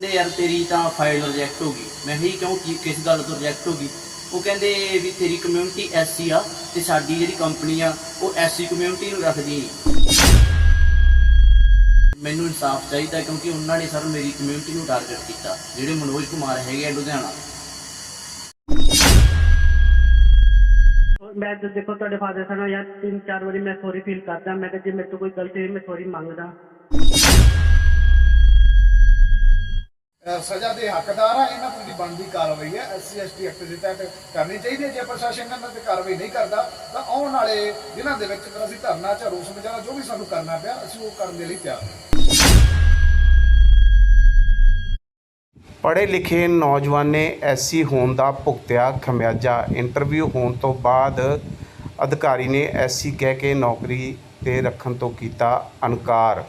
ਕਹਿੰਦੇ, ਯਾਰ ਤੇਰੀ ਤਾਂ ਫਾਈਲ ਰਿਜੈਕਟ ਹੋ ਗਈ। ਮੈਂ ਕਿਹਾ ਕਿਉਂ ਕੀ, ਕਿਸ ਗੱਲ ਤੋਂ ਰਿਜੈਕਟ ਹੋ ਗਈ? ਉਹ ਕਹਿੰਦੇ ਵੀ ਤੇਰੀ ਕਮਿਊਨਿਟੀ ਐਸਸੀ ਆ ਤੇ ਸਾਡੀ ਜਿਹੜੀ ਕੰਪਨੀ ਆ, ਉਹ ਐਸਸੀ ਕਮਿਊਨਿਟੀ ਨੂੰ ਰੱਖਦੀ ਨਹੀਂ ਮੈਨੂੰ ਇਨਸਾਫ ਚਾਹੀਦਾ ਕਿਉਂਕਿ ਉਹਨਾਂ ਨੇ ਸਰ ਮੇਰੀ ਕਮਿਊਨਿਟੀ ਨੂੰ ਟਾਰਗੇਟ ਕੀਤਾ, ਜਿਹੜੇ ਮਨੋਜ ਕੁਮਾਰ ਹੈਗੇ ਆ ਲੁਧਿਆਣਾ। ਮੈਂ ਦੇਖੋ, ਤੁਹਾਡੇ ਫਾਦਰ ਸਾਹਿਬ ਨਾਲ ਯਾਰ ਤਿੰਨ ਚਾਰ ਵਾਰੀ ਮੈਂ ਸੌਰੀ ਫੀਲ ਕਰਦਾ। ਮੈਂ ਕਿਹਾ, ਜੇ ਮੇਰੇ ਤੋਂ ਕੋਈ ਗਲਤੀ ਹੋਈ, ਮੈਂ ਸੌਰੀ ਮੰਗਦਾ। ਸਜ਼ਾ ਦੇ ਹੱਕਦਾਰ ਆ, ਇਹਨਾਂ ਤੋਂ ਜਿਹੜੀ ਬਣਦੀ ਕਾਰਵਾਈ ਹੈ ਐਸਸੀ ਐਸਟੀ ਐਕਟ ਦੇ ਤਹਿਤ ਕਰਨੀ ਚਾਹੀਦੀ ਹੈ। ਜੇ ਪ੍ਰਸ਼ਾਸਨ ਇਹਨਾਂ ਤੇ ਕਾਰਵਾਈ ਨਹੀਂ ਕਰਦਾ, ਤਾਂ ਆਉਣ ਵਾਲੇ ਦਿਨਾਂ ਦੇ ਵਿੱਚ ਅਸੀਂ ਧਰਨਾ ਜਾਂ ਰੋਸ ਮੁਜ਼ਾਹਰਾ ਜੋ ਵੀ ਸਾਨੂੰ ਕਰਨਾ ਪਿਆ, ਅਸੀਂ ਉਹ ਕਰਨ ਦੇ ਲਈ ਤਿਆਰ ਪੜ੍ਹੇ ਲਿਖੇ ਨੌਜਵਾਨ ਨੇ ਐਸੀ ਹੋਣ ਦਾ ਭੁਗਤਿਆ ਖਮਿਆਜਾ। ਇੰਟਰਵਿਊ ਹੋਣ ਤੋਂ ਬਾਅਦ ਅਧਿਕਾਰੀ ਨੇ ਐਸੀ ਕਹਿ ਕੇ ਨੌਕਰੀ ਤੇ ਰੱਖਣ ਤੋਂ ਕੀਤਾ ਅਨਕਾਰ।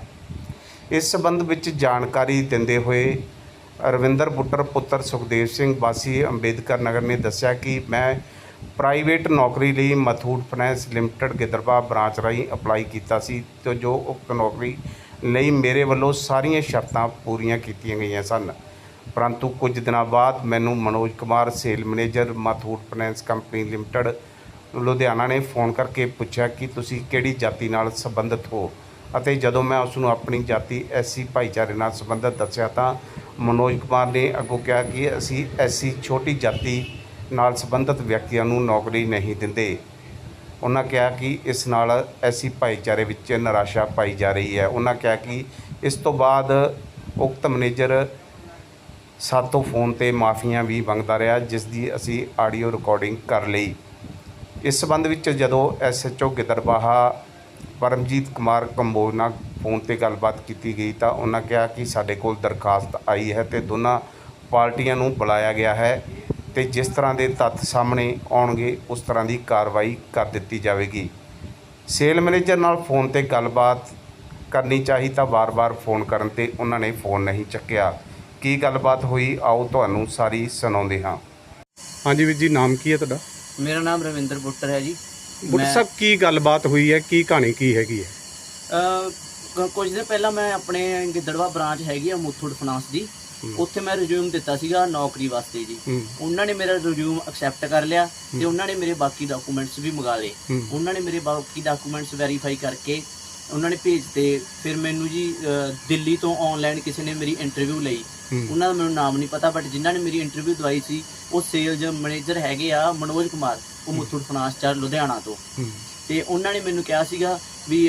ਇਸ ਸਬੰਧ ਵਿੱਚ ਜਾਣਕਾਰੀ ਦਿੰਦੇ ਹੋਏ ਰਵਿੰਦਰ ਬੁੱਟਰ ਪੁੱਤਰ ਸੁਖਦੇਵ ਸਿੰਘ ਵਾਸੀ ਅੰਬੇਦਕਰ ਨਗਰ ਨੇ ਦੱਸਿਆ ਕਿ ਮੈਂ ਪ੍ਰਾਈਵੇਟ ਨੌਕਰੀ ਲਈ Muthoot finance limited Gidderbaha branch ਰਾਹੀਂ ਅਪਲਾਈ ਕੀਤਾ ਸੀ ਤੇ ਜੋ ਉਕਤ ਨੌਕਰੀ ਲਈ ਮੇਰੇ ਵੱਲੋਂ ਸਾਰੀਆਂ ਸ਼ਰਤਾਂ ਪੂਰੀਆਂ ਕੀਤੀਆਂ ਗਈਆਂ ਸਨ। ਪਰੰਤੂ ਕੁਝ ਦਿਨਾਂ ਬਾਅਦ ਮੈਨੂੰ Manoj Kumar, sale manager, Muthoot finance company limited, Ludhiana ਨੇ ਫੋਨ ਕਰਕੇ ਪੁੱਛਿਆ ਕਿ ਤੁਸੀਂ ਕਿਹੜੀ ਜਾਤੀ ਨਾਲ ਸੰਬੰਧਿਤ ਹੋ? ਅਤੇ ਜਦੋਂ ਮੈਂ ਉਸ ਨੂੰ ਆਪਣੀ ਜਾਤੀ, ਐਸਸੀ ਭਾਈਚਾਰੇ ਨਾਲ ਸੰਬੰਧਿਤ ਦੱਸਿਆ ਤਾਂ ਮਨੋਜ ਕੁਮਾਰ ਨੇ ਅੱਗੋਂ ਕਿਹਾ ਕਿ ਅਸੀਂ ਐਸਸੀ ਛੋਟੀ ਜਾਤੀ ਨਾਲ ਸੰਬੰਧਿਤ ਵਿਅਕਤੀਆਂ ਨੂੰ ਨੌਕਰੀ ਨਹੀਂ ਦਿੰਦੇ। ਉਹਨਾਂ ਕਿਹਾ ਕਿ ਇਸ ਨਾਲ ਐਸੀ ਭਾਈਚਾਰੇ ਵਿੱਚ ਨਿਰਾਸ਼ਾ ਪਾਈ ਜਾ ਰਹੀ ਹੈ। ਉਹਨਾਂ ਕਿਹਾ ਕਿ ਇਸ ਤੋਂ ਬਾਅਦ ਉਕਤ ਮੈਨੇਜਰ ਸਾਤੋਂ ਫੋਨ ਤੇ ਮਾਫੀਆਂ ਵੀ ਮੰਗਦਾ ਰਿਹਾ, ਜਿਸ ਦੀ ਅਸੀਂ ਆਡੀਓ ਰਿਕਾਰਡਿੰਗ ਕਰ ਲਈ। ਇਸ ਸਬੰਧ ਵਿੱਚ ਜਦੋਂ ਐਸਐਚਓ ਗਿੱਦੜਬਾਹਾ ਪਰਮਜੀਤ ਕੁਮਾਰ ਕੰਬੋਜ ਨਾਲ ਫੋਨ ਤੇ ਗੱਲਬਾਤ ਕੀਤੀ ਗਈ ਤਾਂ ਉਹਨਾਂ ਕਿਹਾ ਕਿ ਸਾਡੇ ਕੋਲ ਦਰਖਾਸਤ ਆਈ ਹੈ ਤੇ ਦੋਨਾਂ ਪਾਰਟੀਆਂ ਨੂੰ ਬੁਲਾਇਆ ਗਿਆ ਹੈ ਤੇ ਜਿਸ ਤਰ੍ਹਾਂ ਦੇ ਤੱਥ ਸਾਹਮਣੇ ਆਉਣਗੇ, ਉਸ ਤਰ੍ਹਾਂ ਦੀ ਕਾਰਵਾਈ ਕਰ ਦਿੱਤੀ ਜਾਵੇਗੀ। ਸੇਲ ਮੈਨੇਜਰ ਨਾਲ ਫੋਨ ਤੇ ਗੱਲਬਾਤ ਕਰਨੀ ਚਾਹੀ ਤਾਂ ਵਾਰ-ਵਾਰ ਫੋਨ ਕਰਨ ਤੇ ਉਹਨਾਂ ਨੇ ਫੋਨ ਨਹੀਂ ਚੱਕਿਆ। ਕੀ ਗੱਲਬਾਤ ਹੋਈ, ਆਓ ਤੁਹਾਨੂੰ ਸਾਰੀ ਸੁਣਾਉਂਦੇ ਹਾਂ। ਹਾਂਜੀ ਵੀਰ ਜੀ, ਨਾਮ ਕੀ ਹੈ ਤੁਹਾਡਾ? ਮੇਰਾ ਨਾਮ ਰਵਿੰਦਰ ਬੁੱਟਰ ਹੈ ਜੀ। ਬੁੱਟ ਮੈਂ- ਸਾਹਿਬ ਕੀ ਗੱਲਬਾਤ ਹੋਈ ਹੈ? ਕੀ ਕਹਾਣੀ ਕੀ ਹੈਗੀ ਹੈ? ਅਹ ਕ- ਕੁਝ ਦਿਨ ਪਹਿਲਾਂ ਮੈਂ ਆਪਣੇ ਗਿੱਦੜਵਾ ਬ੍ਰਾਂਚ ਹੈਗੀ ਆ ਮੁਥੂਟ ਫਾਈਨਾਂਸ ਦੀ। ਉੱਥੇ ਮੈਂ ਰਿਜ਼ਿਊਮ ਦਿੱਤਾ ਸੀਗਾ ਨੌਕਰੀ ਵਾਸਤੇ ਜੀ। ਹੂੰ। ਉਹਨਾਂ ਨੇ ਮੇਰਾ ਰਿਜ਼ਿਊਮ ਐਕਸੈਪਟ ਕਰ ਲਿਆ ਤੇ ਉਹਨਾਂ ਨੇ ਮੇਰੇ ਬਾਕੀ ਡਾਕੂਮੈਂਟਸ ਵੀ ਮੰਗਾ ਲਏ। ਹੂੰ। ਉਹਨਾਂ ਨੇ ਮੇਰੇ ਬਾਕੀ ਡਾਕੂਮੈਂਟਸ ਵੈਰੀਫਾਈ ਕਰਕੇ ਉਹਨਾਂ ਨੇ ਭੇਜਤੇ ਫਿਰ ਮੈਨੂੰ ਜੀ ਅਹ, ਦਿੱਲੀ ਤੋਂ ਆਨਲਾਈਨ ਕਿਸੇ ਨੇ ਮੇਰੀ ਇੰਟਰਵਿਊ ਲਈ। ਹੂੰ। ਉਹਨਾਂ ਦਾ ਮੈਨੂੰ ਨਾਮ ਨਹੀਂ ਪਤਾ ਬਟ ਜਿਨ੍ਹਾਂ ਨੇ ਮੇਰੀ ਇੰਟਰਵਿਊ ਦਵਾਈ ਸੀ ਉਹ ਸੇਲਜ਼ ਮੈਨੇਜਰ ਹੈਗੇ ਆ ਮਨੋਜ ਕੁਮਾਰ। ਉਹ ਮੁਥੂਟ ਫਾਈਨਾਂਸ ਚਾਰ ਲੁਧਿਆਣਾ ਤੋਂ। ਤੇ ਉਹਨਾਂ ਨੇ ਮੈਨੂੰ ਕਿਹਾ ਸੀਗਾ ਵੀ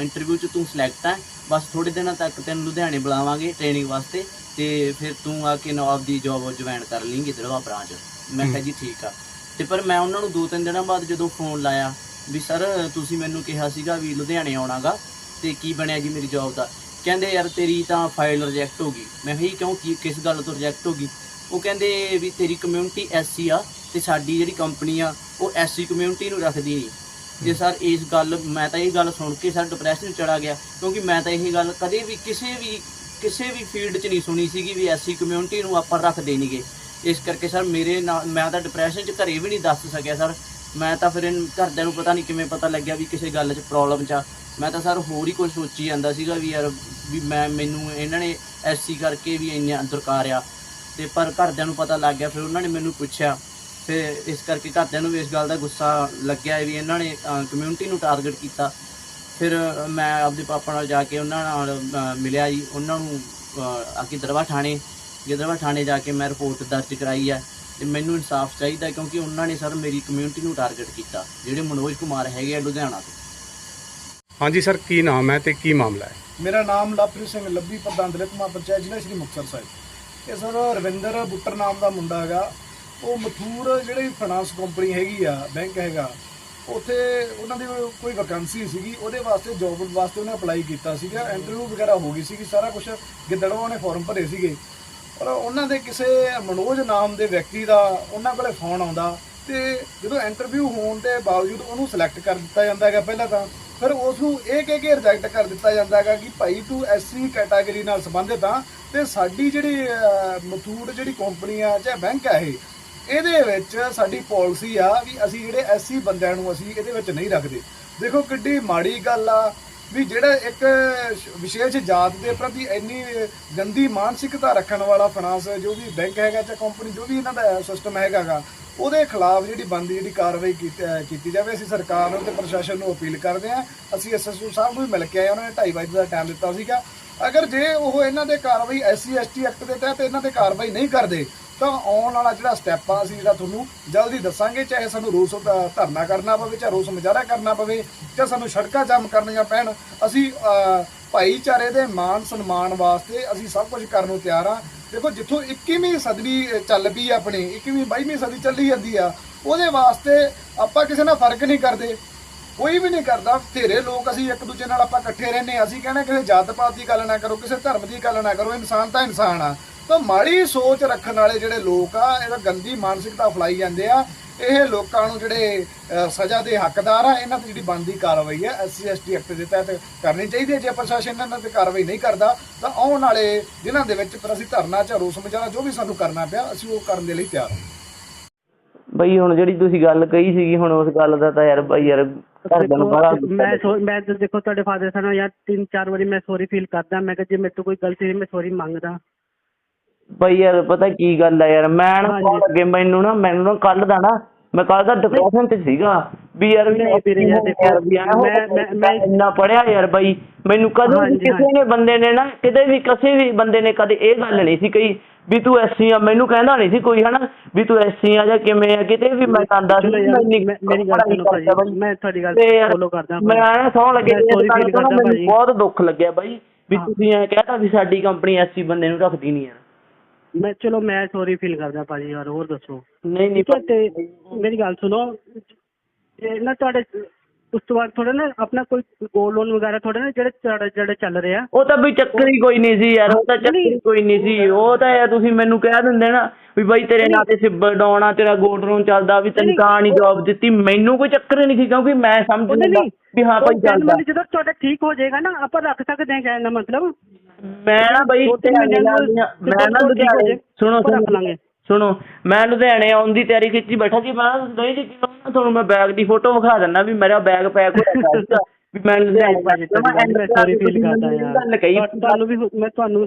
ਇੰਟਰਵਿਊ 'ਚ ਤੂੰ ਸਿਲੈਕਟ ਹੈ ਬਸ ਥੋੜੇ ਦਿਨਾਂ ਤੱਕ ਤੈਨੂੰ ਲੁਧਿਆਣੇ ਬੁਲਾਵਾਂਗੇ ਟ੍ਰੇਨਿੰਗ ਵਾਸਤੇ ਤੇ ਫਿਰ ਤੂੰ ਆ ਕੇ ਨਵਾਬ ਦੀ ਜੌਬ ਜੁਆਇਨ ਕਰ ਲੇਂਗੀ ਦਰਵਾ ਬ੍ਰਾਂਚ ਮੈਂ ਕਿਹਾ ਜੀ ਠੀਕ ਆ। ਤੇ ਪਰ ਮੈਂ ਉਹਨਾਂ ਨੂੰ ਦੋ ਤਿੰਨ ਦਿਨਾਂ ਬਾਅਦ ਜਦੋਂ ਫੋਨ ਲਾਇਆ ਵੀ ਸਰ ਤੁਸੀਂ ਮੈਨੂੰ ਕਿਹਾ ਸੀਗਾ ਵੀ ਲੁਧਿਆਣੇ ਆਉਣਾਗਾ ਤੇ ਕੀ ਬਣਿਆ ਜੀ ਮੇਰੀ ਜੌਬ ਦਾ? ਕਹਿੰਦੇ ਯਾਰ ਤੇਰੀ ਤਾਂ ਫਾਈਲ ਰਿਜੈਕਟ ਹੋ ਗਈ। ਮੈਂ ਕਿਹਾ ਕਿਉਂ? ਕੀ ਕਿਸ ਗੱਲ ਤੋਂ ਰਿਜੈਕਟ ਹੋ ਗਈ? ਉਹ ਕਹਿੰਦੇ ਵੀ ਤੇਰੀ ਕਮਿਊਨਿਟੀ ਐਸਸੀ ਆ ਤੇ ਸਾਡੀ ਜਿਹੜੀ ਕੰਪਨੀ ਆ, ਉਹ ਐਸਸੀ ਕਮਿਊਨਿਟੀ ਨੂੰ ਰੱਖਦੀ ਨਹੀਂ। ਜੇ ਸਰ, ਇਸ ਗੱਲ, ਮੈਂ ਤਾਂ ਇਹ ਗੱਲ ਸੁਣ ਕੇ ਸਰ ਡਿਪਰੈਸ਼ਨ ਚ ਚੜਾ ਗਿਆ, ਕਿਉਂਕਿ ਮੈਂ ਤਾਂ ਇਹ ਗੱਲ ਕਦੇ ਵੀ ਕਿਸੇ ਵੀ ਕਿਸੇ ਵੀ ਫੀਲਡ 'ਚ ਨਹੀਂ ਸੁਣੀ ਸੀਗੀ ਵੀ ਐਸਸੀ ਕਮਿਊਨਿਟੀ ਨੂੰ ਆਪਾਂ ਰੱਖਦੇ ਨਹੀਂਗੇ। ਇਸ ਕਰਕੇ ਸਰ, ਮੇਰੇ ਨਾਲ, ਮੈਂ ਤਾਂ ਡਿਪਰੈਸ਼ਨ 'ਚ ਘਰੇ ਵੀ ਨਹੀਂ ਦੱਸ ਸਕਿਆ ਸਰ। ਮੈਂ ਤਾਂ ਫਿਰ ਘਰਦਿਆਂ ਨੂੰ ਪਤਾ ਨਹੀਂ ਕਿਵੇਂ ਪਤਾ ਲੱਗਿਆ ਵੀ ਕਿਸੇ ਗੱਲ 'ਚ ਪ੍ਰੋਬਲਮ 'ਚ ਆ। ਮੈਂ ਤਾਂ ਸਰ ਹੋਰ ਹੀ ਕੁਝ ਸੋਚੀ ਜਾਂਦਾ ਸੀਗਾ ਵੀ ਯਾਰ, ਵੀ ਮੈਂ, ਮੈਨੂੰ ਇਹਨਾਂ ਨੇ ਐਸਸੀ ਕਰਕੇ ਵੀ ਇੰਨਾ ਦਰਕਾਰ ਆ ਤੇ ਪਰ ਘਰਦਿਆਂ ਨੂੰ ਪਤਾ ਲੱਗ ਗਿਆ, ਫਿਰ ਉਹਨਾਂ ਨੇ ਮੈਨੂੰ ਪੁੱਛਿਆ ਫਿਰ ਇਸ ਕਰਕੇ ਘਰਦਿਆਂ ਨੂੰ ਵੀ ਇਸ ਗੱਲ ਦਾ ਗੁੱਸਾ ਲੱਗਿਆ ਵੀ ਇਹਨਾਂ ਨੇ ਕਮਿਊਨਿਟੀ ਨੂੰ ਟਾਰਗੇਟ ਕੀਤਾ। ਫਿਰ ਮੈਂ ਆਪਦੇ ਪਾਪਾ ਨਾਲ ਜਾ ਕੇ ਉਹਨਾਂ ਨਾਲ ਮਿਲਿਆ ਜੀ। ਉਹਨਾਂ ਨੂੰ ਆ ਕੇ ਦਰਵਾ ਥਾਣੇ ਗਿੱਦੜਵਾ ਥਾਣੇ ਜਾ ਕੇ ਮੈਂ ਰਿਪੋਰਟ ਦਰਜ ਕਰਾਈ ਹੈ ਤੇ ਮੈਨੂੰ ਇਨਸਾਫ ਚਾਹੀਦਾ ਕਿਉਂਕਿ ਉਹਨਾਂ ਨੇ ਸਰ ਮੇਰੀ ਕਮਿਊਨਿਟੀ ਨੂੰ ਟਾਰਗੇਟ ਕੀਤਾ। ਜਿਹੜੇ ਮਨੋਜ ਕੁਮਾਰ ਹੈਗੇ ਆ ਲੁਧਿਆਣਾ ਤੋਂ। ਹਾਂਜੀ ਸਰ ਕੀ ਨਾਮ ਹੈ ਤੇ ਕੀ ਮਾਮਲਾ ਹੈ? ਮੇਰਾ ਨਾਮ ਲਵਪ੍ਰੀਤ ਸਿੰਘ ਲੱਭੀ ਪ੍ਰਧਾਨ ਦਲਿਤਮਾ ਪੰਚਾਇਤ ਜ਼ਿਲ੍ਹਾ ਸ਼੍ਰੀ ਮੁਕਤਸਰ ਸਾਹਿਬ। ਇਹ ਸਰ ਰਵਿੰਦਰ ਬੁੱਟਰ ਨਾਮ ਦਾ ਮੁੰਡਾ ਹੈਗਾ। ਉਹ ਮਥੂਰ ਜਿਹੜੀ ਫਾਈਨਾਂਸ ਕੰਪਨੀ ਹੈਗੀ ਆ ਬੈਂਕ ਹੈਗਾ ਉੱਥੇ ਉਹਨਾਂ ਦੀ ਕੋਈ ਵੈਕੈਂਸੀ ਸੀਗੀ ਉਹਦੇ ਵਾਸਤੇ ਜੌਬ ਵਾਸਤੇ ਉਹਨੇ ਅਪਲਾਈ ਕੀਤਾ ਸੀਗਾ ਇੰਟਰਵਿਊ ਵਗੈਰਾ ਹੋ ਗਈ ਸੀਗੀ ਸਾਰਾ ਕੁਝ ਗਿੱਦੜਵਾ ਉਹਨੇ ਫਾਰਮ ਭਰੇ ਸੀਗੇ। ਪਰ ਉਹਨਾਂ ਦੇ ਕਿਸੇ ਮਨੋਜ ਨਾਮ ਦੇ ਵਿਅਕਤੀ ਦਾ ਉਹਨਾਂ ਕੋਲੇ ਫੋਨ ਆਉਂਦਾ ਤੇ ਜਦੋਂ ਇੰਟਰਵਿਊ ਹੋਣ ਦੇ ਬਾਵਜੂਦ ਉਹਨੂੰ ਸਿਲੈਕਟ ਕਰ ਦਿੱਤਾ ਜਾਂਦਾ ਹੈਗਾ ਪਹਿਲਾਂ ਤਾਂ ਫਿਰ ਉਸ ਨੂੰ ਇਹ ਕਹਿ ਕੇ ਰਿਜੈਕਟ ਕਰ ਦਿੱਤਾ ਜਾਂਦਾ ਹੈਗਾ ਕਿ ਭਾਈ ਤੂੰ ਐਸਸੀ ਕੈਟਾਗਰੀ ਨਾਲ ਸੰਬੰਧਿਤ ਆ ਤੇ ਸਾਡੀ ਜਿਹੜੀ ਅਹ, ਮਥੂਟ ਜਿਹੜੀ ਕੰਪਨੀ ਆ ਜਾਂ ਬੈਂਕ ਆ ਇਹ ਇਹਦੇ ਵਿੱਚ ਸਾਡੀ ਪਾਲਿਸੀ ਆ ਵੀ ਅਸੀਂ ਜਿਹੜੇ ਐਸਸੀ ਬੰਦਿਆਂ ਨੂੰ ਅਸੀਂ ਇਹਦੇ ਵਿੱਚ ਨਹੀਂ ਰੱਖਦੇ। ਦੇਖੋ ਕਿੱਡੀ ਮਾੜੀ ਗੱਲ ਆ ਵੀ ਜਿਹੜਾ ਇੱਕ ਵਿਸ਼ੇਸ਼ ਜਾਤ ਦੇ ਪ੍ਰਤੀ ਇੰਨੀ ਗੰਦੀ ਮਾਨਸਿਕਤਾ ਰੱਖਣ ਵਾਲਾ ਫਾਈਨਾਂਸ ਜੋ ਵੀ ਬੈਂਕ ਹੈਗਾ ਜਾਂ ਕੰਪਨੀ ਜੋ ਵੀ ਇਹਨਾਂ ਦਾ ਸਿਸਟਮ ਹੈਗਾਗਾ, ਉਹਦੇ ਖਿਲਾਫ ਜਿਹੜੀ ਬੰਦੀ ਜਿਹੜੀ ਕਾਰਵਾਈ ਕੀਤੀ ਜਾਵੇ, ਅਸੀਂ ਸਰਕਾਰ ਨੂੰ ਤੇ ਪ੍ਰਸ਼ਾਸਨ ਨੂੰ ਅਪੀਲ ਕਰਦੇ ਹਾਂ, ਅਸੀਂ ਐਸਐਸਓ ਸਾਹਿਬ ਨੂੰ ਵੀ ਮਿਲ ਕੇ ਆਏ ਉਹਨਾਂ ਨੇ 2:30 ਵਜੇ ਦਾ ਟਾਈਮ ਦਿੱਤਾ ਸੀਗਾ। ਅਗਰ ਜੇ ਉਹ ਇਹਨਾਂ ਦੇ ਕਾਰਵਾਈ ਐਸਸੀ, ਐਸਟੀ ਐਕਟ ਦੇ ਤਹਿਤ ਇਹਨਾਂ ਤੇ ਕਾਰਵਾਈ ਨਹੀਂ ਕਰਦੇ ਤਾਂ ਆਉਣ ਵਾਲਾ ਜਿਹੜਾ ਸਟੈਪ ਆ ਅਸੀਂ ਜਿਹੜਾ ਤੁਹਾਨੂੰ ਜਲਦੀ ਦੱਸਾਂਗੇ, ਚਾਹੇ ਸਾਨੂੰ ਰੋਸ ਧਰਨਾ ਕਰਨਾ ਪਵੇ ਚਾਹੇ ਰੋਸ ਮੁਜ਼ਾਹਰਾ ਕਰਨਾ ਪਵੇ ਚਾਹੇ ਸਾਨੂੰ ਸੜਕਾਂ ਜਾਮ ਕਰਨੀਆਂ ਪੈਣ, ਅਸੀਂ ਭਾਈਚਾਰੇ ਦੇ ਮਾਨ ਸਨਮਾਨ ਵਾਸਤੇ ਅਸੀਂ ਸਭ ਕੁਝ ਕਰਨ ਨੂੰ ਤਿਆਰ ਆ ਦੇਖੋ, ਜਿੱਥੋਂ 21ਵੀਂ ਸਦੀ ਚੱਲ ਪਈ ਆਪਣੀ 21ਵੀਂ 22ਵੀਂ ਸਦੀ ਚੱਲੀ ਜਾਂਦੀ ਆ, ਉਹਦੇ ਵਾਸਤੇ ਆਪਾਂ ਕਿਸੇ ਨਾਲ ਫ਼ਰਕ ਨਹੀਂ ਕਰਦੇ। ਕੋਈ ਵੀ ਨਹੀਂ ਕਰਦਾ, ਬਥੇਰੇ ਲੋਕ ਅਸੀਂ ਇੱਕ ਦੂਜੇ ਨਾਲ ਆਪਾਂ ਇਕੱਠੇ ਰਹਿੰਦੇ ਹਾਂ। ਅਸੀਂ ਕਹਿੰਦੇ ਕਿਸੇ ਜਾਤ ਪਾਤ ਦੀ ਗੱਲ ਨਾ ਕਰੋ, ਕਿਸੇ ਧਰਮ ਦੀ ਗੱਲ ਨਾ ਕਰੋ, ਇਨਸਾਨ ਤਾਂ ਇਨਸਾਨ ਆ। ਤਾਂ ਮਾੜੀ ਸੋਚ ਰੱਖਣ ਵਾਲੇ ਜਿਹੜੇ ਲੋਕ ਆ ਇਹ ਗੰਦੀ ਮਾਨਸਿਕਤਾ ਫਲਾਈ ਜਾਂਦੇ ਆ। ਇਹ ਲੋਕਾਂ ਨੂੰ ਜਿਹੜੇ ਸਜ਼ਾ ਦੇ ਹੱਕਦਾਰ ਆ ਇਹਨਾਂ ਤੇ ਜਿਹੜੀ ਬਣਦੀ ਕਾਰਵਾਈ ਹੈ ਐਸਸੀ ਐਸਟੀ ਐਕਟ ਦੇ ਤਹਿਤ ਕਰਨੀ ਚਾਹੀਦੀ ਹੈ ਜੇ ਪ੍ਰਸ਼ਾਸਨ ਇਹਨਾਂ ਤੇ ਕਾਰਵਾਈ ਨਹੀਂ ਕਰਦਾ ਤਾਂ ਆਉਣ ਵਾਲੇ ਦਿਨਾਂ ਦੇ ਵਿੱਚ ਫਿਰ ਅਸੀਂ ਧਰਨਾ ਜਾਂ ਰੋਸ ਮੁਜ਼ਾਹਰਾ ਜੋ ਵੀ ਸਾਨੂੰ ਕਰਨਾ ਪਿਆ ਅਸੀਂ ਉਹ ਕਰਨ ਦੇ ਲਈ ਤਿਆਰ ਹਾਂ। ਬਈ ਹੁਣ ਜਿਹੜੀ ਤੁਸੀਂ ਗੱਲ ਕਹੀ ਸੀਗੀ ਹੁਣ ਉਸ ਗੱਲ ਦਾ ਤਾਂ ਯਾਰ ਬਈ ਯਾਰ ਮੈਂ ਮੈਂ ਦੇਖੋ ਤੁਹਾਡੇ ਫਾਦਰ ਸਾਹਿਬ ਨਾਲ ਯਾਰ ਤਿੰਨ ਚਾਰ ਵਾਰੀ ਮੈਂ ਸੌਰੀ ਫੀਲ ਕਰਦਾ। ਮੈਂ ਕਿਹਾ ਜੇ ਮੇਰੇ ਤੋਂ ਕੋਈ ਗਲਤੀ ਹੋਈ ਮੈਂ ਸੌਰੀ ਮੰਗਦਾ। ਬਈ ਯਾਰ ਪਤਾ ਕੀ ਗੱਲ ਆ ਯਾਰ ਮੈਂ ਨਾ ਹਾਂਜੀ। ਲੱਗੇ ਮੈਨੂੰ ਨਾ ਮੈਨੂੰ ਨਾ ਕੱਲ ਦਾ ਨਾ ਮੈਂ ਕੱਲ ਦਾ ਡਿਪਰੈਸ਼ਨ ਤੇ ਸੀਗਾ ਵੀ ਯਾਰ ਵੀ ਨਹੀਂ ਵੀਰੇ ਯਾਰ ਦੇਖੋ, ਯਾਰ ਵੀ ਐਂ ਹੋ ਮੈਂ- ਮੈਂ- ਮੈਂ ਇੰਨਾ ਪੜਿਆ ਯਾਰ ਬਈ ਮੈਨੂੰ ਕਦੇ ਵੀ ਹਾਂਜੀ, ਕਿਸੇ ਹਾਂਜੀ। ਨੇ ਬੰਦੇ ਨੇ ਨਾ ਕਿਤੇ ਵੀ ਕਿਸੇ ਵੀ ਬੰਦੇ ਨੇ ਕਦੇ ਇਹ ਗੱਲ ਨਹੀਂ ਸੀ ਕਹੀ ਵੀ ਤੂੰ ਐਸੀ ਆ ਮੈਨੂੰ ਕਹਿੰਦਾ ਨਹੀਂ ਸੀ ਕੋਈ ਹਨਾ ਵੀ ਤੂੰ ਐਸੀ ਆ ਜਾਂ ਕਿਵੇਂ ਆ ਕਿਤੇ ਵੀ ਮੈਂ ਕਹਿੰਦਾ ਸੀ ਚਲੋ ਯਾਰ ਮੈਂ ਇੰਨੀ ਮੈਂ- ਮੇਰੀ ਗੱਲ ਪੜ੍ਹਾਈ ਸੁਣੋ ਕਰਦਾ ਭਾਜੀ ਬਈ। ਮੈਂ ਤੁਹਾਡੀ ਗੱਲ ਤੇ ਯਾਰ ਫੋਲੋ ਕਰਦਾ ਮੈਂ ਐਂ ਸੌ ਲੱਗੇ ਮੈਂ ਇਸ sorry ਗੱਲ feel ਤੋਂ ਨਾ ਕਰਦਾ ਮੈਨੂੰ ਭਾਜੀ। ਬਹੁਤ ਦੁੱਖ ਲੱਗਿਆ ਬਾਈ ਵੀ ਹਾਂ। ਤੁਸੀਂ ਐਂ ਕਹਿਤਾ ਵੀ ਸਾਡੀ ਕੰਪਨੀ ਐਸੀ ਬੰਦੇ ਨੂੰ ਰੱਖਦੀ ਨਹੀਂ ਯਾਰ ਮੈਂ ਚਲੋ ਮੈਂ ਸੌਰੀ ਫੀਲ ਕਰਦਾ ਭਾਜੀ ਯਾਰ ਹੋਰ ਦੱਸੋ। ਨਹੀਂ ਨਹੀਂ ਹੈ ਤੇ ਮੇਰੀ ਗੱਲ ਸੁਣੋ। ਇਹ ਨਾ ਤੁਹਾਡੇ ਉਸ ਤੋਂ ਬਾਅਦ ਥੋੜਾ ਨਾ ਆਪਣਾ ਕੋਈ ਗੋਲ ਲੋਨ ਵਗੈਰਾ ਥੋੜਾ ਨਾ ਜਿਹੜੇ ਤੁਹਾਡੇ ਜਿਹੜੇ ਚੱਲ ਰਹੇ। ਉਹ ਤਾਂ ਵੀ ਚੱਕਰ ਹੀ ਕੋਈ ਨਹੀਂ ਸੀ ਯਾਰ ਉਹ ਤਾਂ ਚੱਕਰ ਹੀ ਕੋਈ ਨਹੀਂ ਸੀ। ਉਹ ਤਾਂ ਯਾਰ ਤੁਸੀਂ ਮੈਨੂੰ ਕਹਿ ਦਿੰਦੇ ਨਾ ਵੀ ਬਾਈ ਤੇਰੇ ਨਾਂ ਤੇ ਸਿਬਲ ਡਾਉਣ ਤੇਰਾ ਗੋਲਡ ਲੋਨ ਚੱਲਦਾ ਵੀ ਤੈਨੂੰ ਤਾਂ ਨਹੀਂ। ਜੌਬ ਦਿੱਤੀ। ਮੈਨੂੰ ਕੋਈ ਚੱਕਰ ਨਹੀਂ ਸੀ ਕਿਉਂਕਿ ਮੈਂ ਸਮਝ ਉਹਦੇ ਲੈਂਦਾ ਲਈ ਵੀ ਹਾਂ ਭਾਈ ਚੱਲਦਾ। ਜਦੋਂ ਤੁਹਾਡਾ ਠੀਕ ਹੋ ਜਾਏਗਾ ਨਾ ਆਪਾਂ ਰੱਖ ਸਕਦੇ ਹਾਂ ਕਹਿਣ ਦਾ ਮਤਲਬ। ਮੈਂ ਨਾ ਬਈ ਨੂੰ ਮੈਂ ਹੋ ਲੁਧਿਆਣੇ ਸੁਣੋ ਸੁਣੋ। ਸੁਣੋ ਮੈਂ ਲੁਧਿਆਣੇ ਆਉਣ ਦੀ ਤਿਆਰੀ ਕੀਤੀ ਬੈਠਾ ਸੀ ਮੈਂ ਨਹੀਂ ਜੀ ਤੁਹਾਨੂੰ ਮੈਂ ਬੈਗ ਦੀ ਫੋਟੋ ਵਿਖਾ ਦਿੰਦਾ ਵੀ ਮੇਰਾ ਬੈਗ ਪੈਕ ਹੋਇਆ ਸੀਗਾ ਵੀ ਮੈਂ ਲੁਧਿਆਣੇ ਮੈਂ ਸੌਰੀ ਫੀਲ ਕਰਦਾ ਯਾਰ। ਤੁਹਾਨੂੰ ਵੀ ਮੈਂ ਤੁਹਾਨੂੰ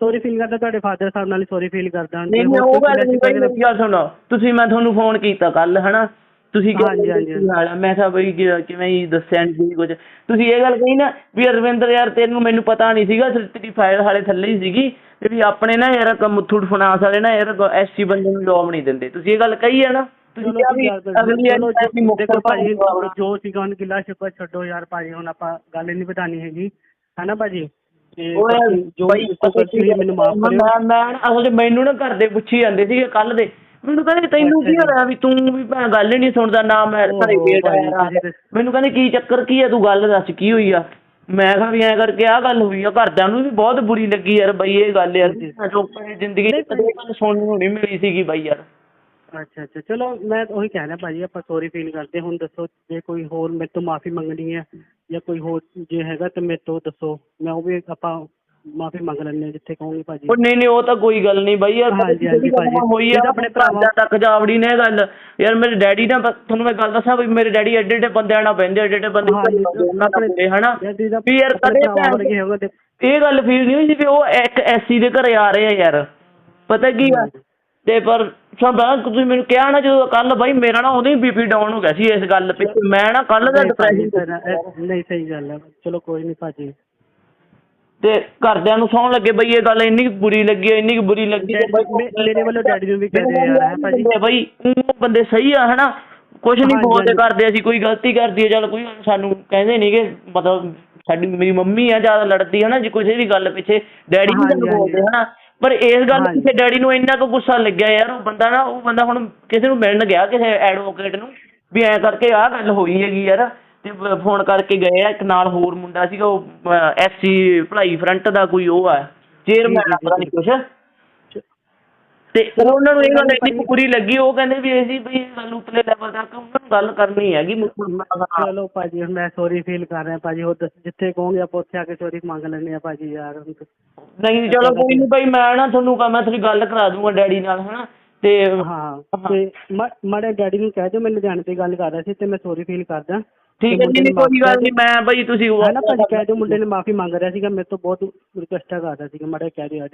ਸੌਰੀ ਫੀਲ ਕਰਦਾ ਤੁਹਾਡੇ ਫਾਦਰ ਸਾਹਿਬ ਨਾਲ ਸੌਰੀ ਫੀਲ ਕਰਦਾ। ਨਹੀਂ ਉਹ ਗੱਲ ਨਹੀਂ ਸੁਣੋ। ਤੁਸੀਂ ਮੈਂ ਤੁਹਾਨੂੰ ਫੋਨ ਕੀਤਾ ਕੱਲ ਹਨਾ? ਤੁਸੀਂ ਹਾਂਜੀ, ਹਾਂਜੀ, ਹਾਲ? ਮੈਂ ਕਿਹਾ ਬਈ ਕਿ- ਕਿਵੇਂ ਹੀ ਦੱਸਿਆ ਨਹੀਂ ਕੁਝ ਤੁਸੀਂ ਇਹ ਗੱਲ ਕਹੀ ਨਾ ਵੀ ਅਰਵਿੰਦਰ ਯਾਰ ਤੈਨੂੰ ਮੈਨੂੰ ਪਤਾ ਨਹੀਂ ਸੀਗਾ ਸਿਰ ਤੇਰੀ ਫਾਈਲ ਹਾਲੇ ਥੱਲੇ ਹੀ ਸੀਗੀ ਤੇ ਵੀ ਆਪਣੇ ਨਾ ਯਾਰ ਕ- ਮੁਥੂਟ ਫਾਈਨਾਂਸ ਵਾਲੇ ਨਾ ਯਾਰ ਐਸਸੀ ਬੰਦੇ ਨੂੰ ਜੋਬ ਨਹੀਂ ਦਿੰਦੇ। ਤੁਸੀਂ ਇਹ ਗੱਲ ਕਹੀ ਹੈ ਨਾ? ਤੁਸੀਂ ਕਿਹਾ ਵੀ ਅਗਲੀ ਚਲੋ ਐਸੀ ਮੁਕਤ ਦੇਖੋ ਭਾਜੀ ਜੋ ਸੀਗਾ ਹੁਣ ਗਿਲਾ ਸ਼ਿਕਵਾ ਛੱਡੋ ਯਾਰ ਭਾਜੀ ਹੁਣ ਆਪਾਂ ਗੱਲ ਨਹੀਂ ਵਧਾਣੀ ਹੈਗੀ। ਹੈਨਾ ਭਾਜੀ? ਤੇ ਉਹ ਯਾਰ ਜੋ ਬਈ ਇਸ ਤੋਂ ਗਲਤੀ ਹੋਈ ਹੈ ਮੈਨੂੰ ਮਾਫ ਕਰਿਓ। ਮੈਂ ਮੈਂ ਨਾ ਅਸਲ 'ਚ ਮੈਨੂੰ ਨਾ ਘਰ ਦੇ ਪੁੱਛੀ ਜਾਂਦੇ ਸੀਗੇ ਕੱਲ ਦੇ। ਮੈਨੂੰ ਕਹਿੰਦੇ ਤੈਨੂੰ ਕੀ ਹੋਇਆ ਵੀ ਤੂੰ ਵੀ ਭੈਣ ਗੱਲ ਹੀ ਨਹੀਂ ਸੁਣਦਾ ਨਾ ਮੈਂ ਘਰੇ ਵੇਟ ਆਇਆ। ਮੈਨੂੰ ਕਹਿੰਦੇ ਕੀ ਚੱਕਰ ਕੀ ਹੈ ਤੂੰ ਗੱਲ ਦੱਸ ਕੀ ਹੋਈ ਆ? ਮੈਂ ਕਿਹਾ ਵੀ ਐਂ ਕਰਕੇ ਆਹ ਗੱਲ ਹੋਈ ਆ ਘਰਦਿਆਂ ਨੂੰ ਵੀ ਬਹੁਤ ਬੁਰੀ ਲੱਗੀ ਯਾਰ ਬਈ ਇਹ ਗੱਲ ਯਾਰ ਦੀ ਜ਼ਿੰਦਗੀ 'ਚ ਕਦੇ ਗੱਲ ਸੁਣਨ ਨੂੰ ਨਹੀਂ ਮਿਲੀ ਸੀਗੀ ਬਾਈ ਯਾਰ। ਅੱਛਾ ਅੱਛਾ ਚਲੋ ਮੈਂ ਉਹੀ ਕਹਿ ਰਿਹਾ ਭਾਜੀ ਆਪਾਂ ਸੌਰੀ ਫੀਲ ਕਰਦੇ ਹੁਣ ਦੱਸੋ ਜੇ ਕੋਈ ਹੋਰ ਮੇਰੇ ਤੋਂ ਮਾਫੀ ਮੰਗਣੀ ਹੈ ਜਾਂ ਕੋਈ ਹੋਰ ਜੇ ਹੈਗਾ ਤੇ ਮੇਰੇ ਤੋਂ ਦੱਸੋ। ਮੈਂ ਉਹ ਵੀ ਆਪਾਂ ਮਾਫੀ ਮੰਗ ਹਾਂ ਜਿੱਥੇ ਕਹੋਗੇ ਭਾਜੀ। ਉਹ ਨਹੀਂ ਨਹੀਂ ਉਹ ਤਾਂ ਕੋਈ ਗੱਲ ਨਹੀਂ ਬਾਈ ਯਾਰ ਹਾਂਜੀ, ਹਾਂਜੀ ਭਾਜੀ। ਹੋਈ ਇਹ ਆ ਤਾਂ ਆਪਣੇ ਆਪਣੇ ਭਰਾਵਾਂ- ਤੱਕ ਜਾਵੜੀ ਨੇ ਇਹ ਗੱਲ। ਯਾਰ ਮੇਰੇ ਡੈਡੀ ਨਾਲ ਬਸ ਤੁਹਾਨੂੰ ਮੈਂ ਗੱਲ ਦੱਸਾਂ ਵੀ ਮੇਰੇ ਡੈਡੀ ਐਡੇ ਐਡੇ ਬੰਦਿਆਂ ਨਾਲ ਬਹਿੰਦੇ ਐਡੇ ਐਡੇ ਬੰਦੇ ਹਾਂਜੀ, ਉਹਨਾਂ ਨਾਲ ਹੁੰਦੇ ਹਨਾ? ਦਾ ਵੀ ਯਾਰ ਕਦੇ ਭਰਾਵਾਂ ਭੈਣ ਵਰਗੇ ਹੋਗੇ ਤੇ ਇਹ ਗੱਲ ਫੀਲ ਨਹੀਂ ਹੋਈ ਸੀ ਵੀ ਉਹ ਇੱਕ ਐਸੀ ਦੇ ਘਰੇ ਆ ਰਹੇ ਆ ਯਾਰ। ਪਤਾ ਕੀ ਆ? ਤੇ ਪਰ ਸਭ ਤੁਸੀਂ ਮੈਨੂੰ ਕਿਹਾ ਨਾ ਜਦੋਂ ਕੱਲ ਬਾਈ ਮੇਰਾ ਨਾ ਉਹਦੇ ਬੀਪੀ ਡਾਊਨ ਹੋ ਗਿਆ ਸੀ ਇਸ ਗੱਲ ਪਿੱਛੇ। ਮੈਂ ਨਾ ਕੱਲ ਦਾ ਨਹੀਂ ਭਾਜੀ, ਡਿਪਰੈਸ਼ਨ ਇਹ- ਨਹੀਂ ਸਹੀ ਗੱਲ ਹੈ ਚਲੋ ਕੋਈ ਨਹੀਂ ਭਾਜੀ। ਤੇ ਘਰਦਿਆਂ ਨੂੰ ਸੌਣ ਲੱਗੇ ਬਈ ਇਹ ਗੱਲ ਇੰਨੀ ਕੁ ਬੁਰੀ ਲੱਗੀ ਹੈ, ਇੰਨੀ ਕੁ ਬੁਰੀ ਲੱਗੀ ਹੈ ਮੇ- ਮੇਰੇ ਵੱਲੋਂ ਡੈਡੀ ਨੂੰ ਵੀ ਕਹਿ ਦਿਓ ਯਾਰ, ਹੈਂ ਭਾਜੀ? ਬਈ ਉਹ ਬੰਦੇ ਸਹੀ ਆ ਹਨਾ ਕੁਝ ਨਹੀਂ ਹਾਂਜੀ, ਬੋਲਦੇ ਹਾਂਜੀ। ਕਰਦੇ ਅਸੀਂ ਕੋਈ ਗਲਤੀ ਕਰਦੀ ਹੈ ਚੱਲ ਕੋਈ ਸਾਨੂੰ ਕਹਿੰਦੇ ਨਹੀਂਗੇ ਮਤਲਬ ਸਾਡੀ ਮੇਰੀ ਮੰਮੀ ਆ ਜ਼ਿਆਦਾ ਲੜਦੀ ਹੈ ਨਾ ਜੇ ਕਿਸੇ ਵੀ ਗੱਲ ਪਿੱਛੇ ਡੈਡੀ ਵੀ ਹਾਂਜੀ, ਸਾਨੂੰ ਬੋਲਦੇ ਹਾਂਜੀ। ਹਨਾ ਪਰ ਇਸ ਗੱਲ ਹਾਂਜੀ। ਪਿੱਛੇ ਡੈਡੀ ਨੂੰ ਇੰਨਾ ਕੁ ਗੁੱਸਾ ਲੱਗਿਆ ਯਾਰ ਉਹ ਬੰਦਾ ਨਾ ਉਹ ਬੰਦਾ ਹੁਣ ਕਿਸੇ ਨੂੰ ਮਿਲਣ ਗਿਆ ਕਿਸੇ ਐਡਵੋਕੇਟ ਨੂੰ ਵੀ ਐਂ ਕਰਕੇ ਆਹ ਗੱਲ ਹੋਈ ਹੈਗੀ ਯਾਰ ਤੇ ਫੋਨ ਕਰਕੇ ਗਏ ਆ ਇੱਕ ਨਾਲ ਹੋਰ ਮੁੰਡਾ ਸੀਗਾ ਉਹ ਐਸਸੀ ਭਲਾਈ ਫਰੰਟ ਦਾ ਕੋਈ ਉਹ ਆ ਚੇਅਰਮੈਨ ਆ ਪਤਾ ਨਹੀਂ ਕੁਛ। ਤੇ ਉਹਨਾਂ ਨੂੰ ਇਹ ਗੱਲ ਇੰਨੀ ਬੁਰੀ ਲੱਗੀ ਉਹ ਕਹਿੰਦੇ ਵੀ ਅਸੀਂ ਵੀ ਗੱਲ ਉਤਲੇ ਲੈਵਲ ਤੱਕ ਉਹਨਾਂ ਨੂੰ ਗੱਲ ਕਰਨੀ ਹੈਗੀ ਚਲੋ ਭਾਜੀ ਹੁਣ ਮੈਂ ਸੌਰੀ ਫੀਲ ਕਰ ਰਿਹਾ ਭਾਜੀ ਉਹ ਦੱਸ- ਜਿੱਥੇ ਕਹੋਗੇ ਆਪਾਂ ਉੱਥੇ ਆ ਕੇ ਸੌਰੀ ਮੰਗ ਲੈਂਦੇ ਆ ਭਾਜੀ ਯਾਰ ਨਹੀਂ ਚਲੋ ਕੋਈ ਨਹੀਂ ਭਾਈ ਮੈਂ ਨਾ ਤੁਹਾਨੂੰ ਕਹਾਂ ਮੈਂ ਤੁਹਾਡੀ ਗੱਲ ਕਰਾ ਦੂੰਗਾ ਡੈਡੀ ਨਾਲ ਹਨਾ? ਤੇ ਹਾਂ ਤੇ ਮਾੜੇ ਡੈਡੀ ਨੂੰ ਕਹਿ ਦਿਓ ਮੈਂ ਲੁਧਿਆਣੇ ਤੇ ਗੱਲ ਕਰ ਰਿਹਾ ਸੀ ਤੇ ਮੈਂ ਸੌਰੀ ਫੀਲ ਕਰਦਾ। ਠੀਕ ਹੈ ਜੀ ਨਹੀਂ ਕੋਈ ਗੱਲ ਨਹੀਂ ਮੈਂ ਬਈ ਤੁਸੀਂ ਹੈ ਨਾ ਭਾਜੀ ਕਹਿ ਦਿਓ ਮੁੰਡੇ ਨੇ ਮਾਫੀ ਮੰਗ ਰਿਹਾ ਸੀਗਾ ਮੇਰੇ ਤੋਂ ਬਹੁਤ ਰਿਕੁਐਸਟ ਕਰਦਾ ਸੀਗਾ ਮਾੜਾ ਕਹਿ ਦਿਓ